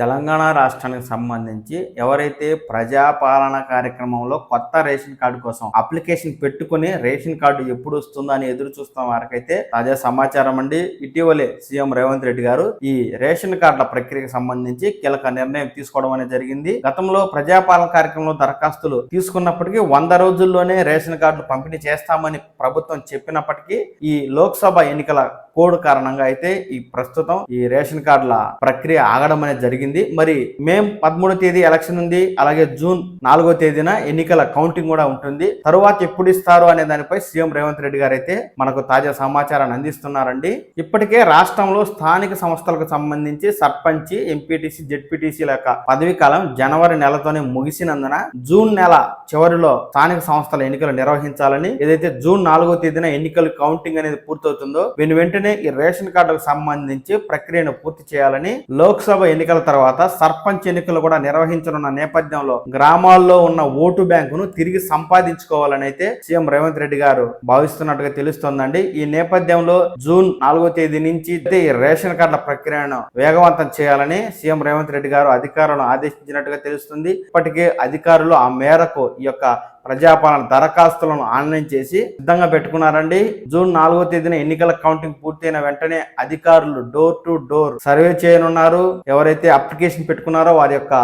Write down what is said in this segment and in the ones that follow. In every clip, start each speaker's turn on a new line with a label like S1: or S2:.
S1: తెలంగాణ రాష్ట్రానికి సంబంధించి ఎవరైతే ప్రజాపాలన కార్యక్రమంలో కొత్త రేషన్ కార్డు కోసం అప్లికేషన్ పెట్టుకుని రేషన్ కార్డు ఎప్పుడు వస్తుందో అని ఎదురు చూస్తున్న వారికైతే తాజా సమాచారం అండి. ఇటీవలే సీఎం రేవంత్ రెడ్డి గారు ఈ రేషన్ కార్డుల ప్రక్రియకు సంబంధించి కీలక నిర్ణయం తీసుకోవడం అనేది జరిగింది. గతంలో ప్రజాపాలన కార్యక్రమంలో దరఖాస్తులు తీసుకున్నప్పటికీ వంద రోజుల్లోనే రేషన్ కార్డులు పంపిణీ చేస్తామని ప్రభుత్వం చెప్పినప్పటికీ ఈ లోక్సభ ఎన్నికల కోడ్ కారణంగా అయితే ఈ ప్రస్తుతం ఈ రేషన్ కార్డుల ప్రక్రియ ఆగడం అనేది జరిగింది. మరి మే పదమూడో తేదీ ఎలక్షన్ ఉంది. అలాగే జూన్ నాలుగో తేదీన ఎన్నికల కౌంటింగ్ కూడా ఉంటుంది. తరువాత ఎప్పుడు ఇస్తారు అనే దానిపై సీఎం రేవంత్ రెడ్డి గారు అయితే మనకు తాజా సమాచారాన్ని అందిస్తున్నారండి. ఇప్పటికే రాష్ట్రంలో స్థానిక సంస్థలకు సంబంధించి సర్పంచ్ ఎంపీటీసీ జెడ్పీటీసీల యొక్క పదవీ కాలం జనవరి నెలతోనే ముగిసినందున జూన్ నెల చివరిలో స్థానిక సంస్థల ఎన్నికలు నిర్వహించాలని ఏదైతే జూన్ నాలుగో తేదీన ఎన్నికల కౌంటింగ్ అనేది పూర్తవుతుందో వెను వెంటనే ఈ రేషన్ కార్డులకు సంబంధించి ప్రక్రియను పూర్తి చేయాలని లోక్సభ ఎన్నికల తర్వాత సర్పంచ్ ఎన్నికలు కూడా నిర్వహించనున్న నేపథ్యంలో గ్రామాల్లో ఉన్న ఓటు బ్యాంకును తిరిగి సంపాదించుకోవాలని అయితే సీఎం రేవంత్ రెడ్డి గారు భావిస్తున్నట్టుగా తెలుస్తోందండి. ఈ నేపథ్యంలో జూన్ నాలుగో తేదీ నుంచి అయితే ఈ రేషన్ కార్డుల ప్రక్రియను వేగవంతం చేయాలని సీఎం రేవంత్ రెడ్డి గారు అధికారులను ఆదేశించినట్టుగా తెలుస్తుంది. ఇప్పటికే అధికారులు ఆ మేరకు ఈ యొక్క ప్రజాపాలన దరఖాస్తులను ఆన్లైన్ చేసి సిద్ధంగా పెట్టుకున్నారండి. జూన్ నాలుగో తేదీన ఎన్నికల కౌంటింగ్ పూర్తయిన వెంటనే అధికారులు డోర్ టు డోర్ సర్వే చేయనున్నారు. ఎవరైతే అప్లికేషన్ పెట్టుకున్నారో వారి యొక్క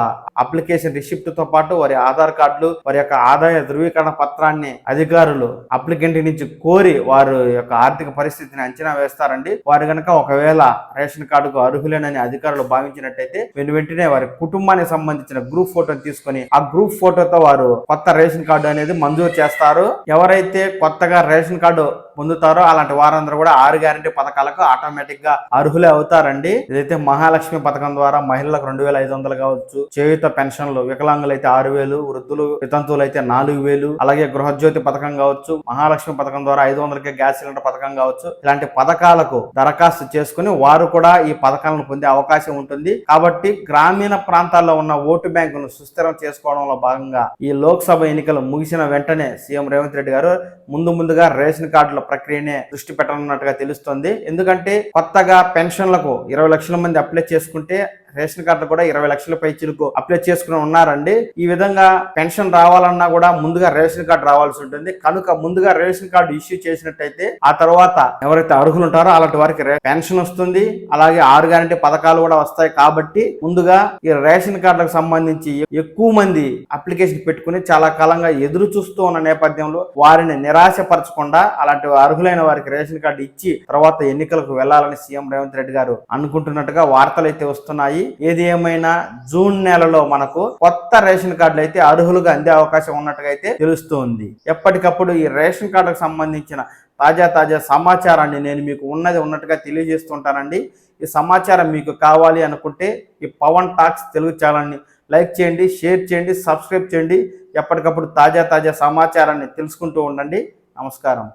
S1: అప్లికేషన్ రిసిప్ట్తో పాటు వారి ఆధార్ కార్డులు వారి యొక్క ఆదాయ ధృవీకరణ పత్రాన్ని అధికారులు అప్లికెంట్ నుంచి కోరి వారు యొక్క ఆర్థిక పరిస్థితిని అంచనా వేస్తారండి. వారు గనక ఒకవేళ రేషన్ కార్డుకు అర్హులేనని అధికారులు భావించినట్టయితే వెను వెంటనే వారి కుటుంబానికి సంబంధించిన గ్రూప్ ఫోటోని తీసుకొని ఆ గ్రూప్ ఫోటోతో వారు కొత్త రేషన్ కార్డు అనేది మంజూరు చేస్తారు. ఎవరైతే కొత్తగా రేషన్ కార్డు పొందుతారో అలాంటి వారందరూ కూడా ఆరు గ్యారంటీ పథకాలకు ఆటోమేటిక్గా అర్హులే అవుతారండి. ఇదైతే మహాలక్ష్మి పథకం ద్వారా మహిళలకు రెండు వేల ఐదు వందలు కావచ్చు. చేయుత పెన్షన్లు వికలాంగులు అయితే ఆరు వేలు వృద్ధులు వితంతువులు అయితే నాలుగు వేలు అలాగే గృహజ్యోతి పథకం కావచ్చు మహాలక్ష్మి పథకం ద్వారా ఐదు వందలకే గ్యాస్ సిలిండర్ పథకం కావచ్చు. ఇలాంటి పథకాలకు దరఖాస్తు చేసుకుని వారు కూడా ఈ పథకాలను పొందే అవకాశం ఉంటుంది. కాబట్టి గ్రామీణ ప్రాంతాల్లో ఉన్న ఓటు బ్యాంకును సుస్థిరం చేసుకోవడంలో భాగంగా ఈ లోక్సభ ఎన్నికలు ముగిసిన వెంటనే సీఎం రేవంత్ రెడ్డి గారు ముందు ముందుగా రేషన్ కార్డుల ప్రక్రియనే దృష్టి పెట్టనున్నట్టుగా తెలుస్తోంది. ఎందుకంటే కొత్తగా పెన్షన్లకు ఇరవై లక్షల మంది అప్లై చేసుకుంటే రేషన్ కార్డు కూడా ఇరవై లక్షల పైచీలకు అప్లై చేసుకుని ఉన్నారండి. ఈ విధంగా పెన్షన్ రావాలన్నా కూడా ముందుగా రేషన్ కార్డు రావాల్సి ఉంటుంది. కనుక ముందుగా రేషన్ కార్డు ఇష్యూ చేసినట్టయితే ఆ తర్వాత ఎవరైతే అర్హులు ఉంటారో అలాంటి వారికి పెన్షన్ వస్తుంది. అలాగే ఆరు గ్యారంటీ పథకాలు కూడా వస్తాయి కాబట్టి ముందుగా ఈ రేషన్ కార్డులకు సంబంధించి ఎక్కువ మంది అప్లికేషన్ పెట్టుకుని చాలా కాలంగా ఎదురు చూస్తూ ఉన్న నేపథ్యంలో వారిని నిరాశపరచకుండా అలాంటి అర్హులైన వారికి రేషన్ కార్డు ఇచ్చి తర్వాత ఎన్నికలకు వెళ్ళాలని సీఎం రేవంత్ రెడ్డి గారు అనుకుంటున్నట్టుగా వార్తలు అయితే వస్తున్నాయి. ఏది ఏమైనా జూన్ నెలలో మనకు కొత్త రేషన్ కార్డులు అయితే అర్హులుగా అందే అవకాశం ఉన్నట్టుగా అయితే తెలుస్తుంది. ఎప్పటికప్పుడు ఈ రేషన్ కార్డుకు సంబంధించిన తాజా తాజా సమాచారాన్ని నేను మీకు ఉన్నది ఉన్నట్టుగా తెలియజేస్తుంటానండి. ఈ సమాచారం మీకు కావాలి అనుకుంటే ఈ పవన్ టాక్స్ తెలుగు ఛానల్ని లైక్ చేయండి షేర్ చేయండి సబ్స్క్రైబ్ చేయండి. ఎప్పటికప్పుడు తాజా తాజా సమాచారాన్ని తెలుసుకుంటూ ఉండండి. నమస్కారం.